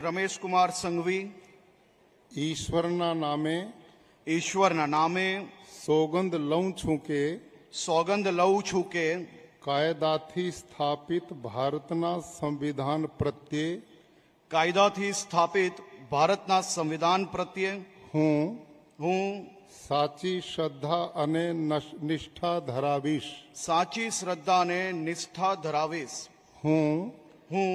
રમેશ કુમાર સંઘવી ઈશ્વરના નામે ઈશ્વરના નામે સોગંદ લઉં છું કે સોગંદ લઉં છું કે કાયદાથી સ્થાપિત ભારતના સંવિધાન પ્રત્યે કાયદાથી સ્થાપિત ભારતના સંવિધાન પ્રત્યે હું હું સાચી શ્રદ્ધા અને નશ- નિષ્ઠા ધરાવીશ સાચી શ્રદ્ધા અને નિષ્ઠા ધરાવીશ હું હું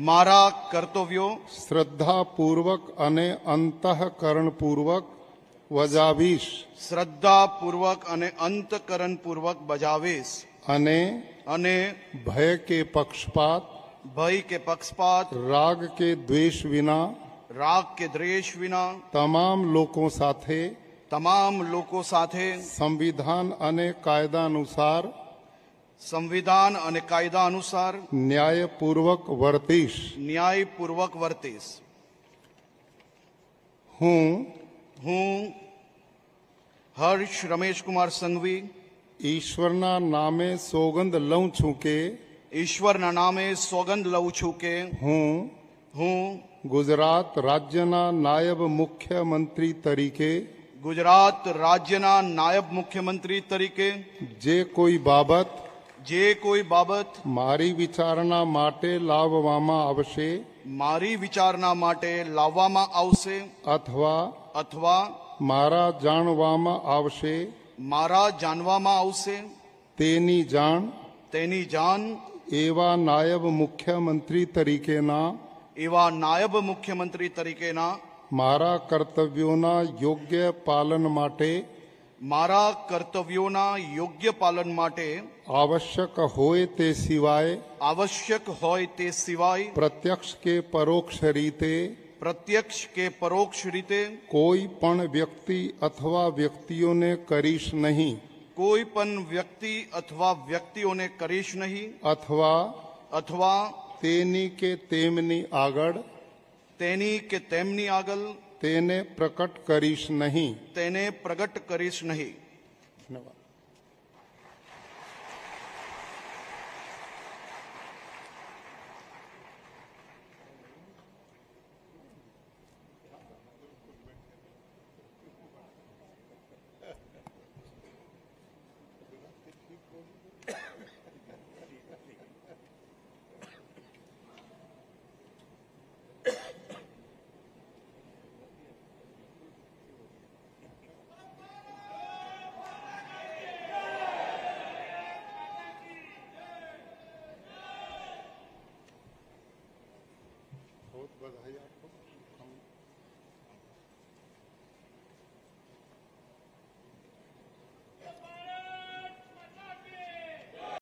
મારા કર્તવ્યો શ્રદ્ધાપૂર્વક અને અંતઃકરણપૂર્વક વજાવીશ શ્રદ્ધાપૂર્વક અને અંતકરણપૂર્વક બજાવીશ અને અને ભય કે પક્ષપાત ભય કે પક્ષપાત રાગ કે દ્વેષ વિના રાગ કે દ્વેષ વિના તમામ લોકો સાથે તમામ લોકો સાથે સંવિધાન અને કાયદા અનુસાર સંવિધાન અને કાયદા અનુસાર ન્યાયપૂર્વક વર્તીશ ન્યાયપૂર્વક વર્તીશ હું હું હર્ષ રમેશકુમાર સંઘવી ઈશ્વરના નામે સોગંદ લઉં છું કે ઈશ્વરના નામે સોગંદ લઉં છું કે હું હું ગુજરાત રાજ્યના નાયબ મુખ્યમંત્રી તરીકે ગુજરાત રાજ્યના નાયબ મુખ્યમંત્રી તરીકે જે કોઈ બાબત જે કોઈ બાબત મારી વિચારણા માટે લાવવામાં આવશે મારી વિચારણા માટે લાવવામાં આવશે અથવા અથવા મારા જાણવામાં આવશે મારા જાણવામાં આવશે તેની જાણ તેની જાણ એવા નાયબ મુખ્યમંત્રી તરીકેના એવા નાયબ મુખ્યમંત્રી તરીકેના મારા કર્તવ્યોના યોગ્ય પાલન માટે મારા કર્તવ્યોના યોગ્ય પાલન માટે આવશ્યક હોય તે સિવાય આવશ્યક હોય તે સિવાય પ્રત્યક્ષ કે પરોક્ષ રીતે પ્રત્યક્ષ કે પરોક્ષ રીતે કોઈ પણ વ્યક્તિ અથવા વ્યક્તિઓને કરીશ નહીં કોઈ પણ વ્યક્તિ અથવા વ્યક્તિઓને કરીશ નહીં અથવા અથવા તેની કે તેમની આગળ તેની કે તેમની આગળ તેને પ્રકટ કરીશ નહીં. તેને પ્રગટ કરીશ નહીં. ધન્યવાદ. बहुत बधाई आपको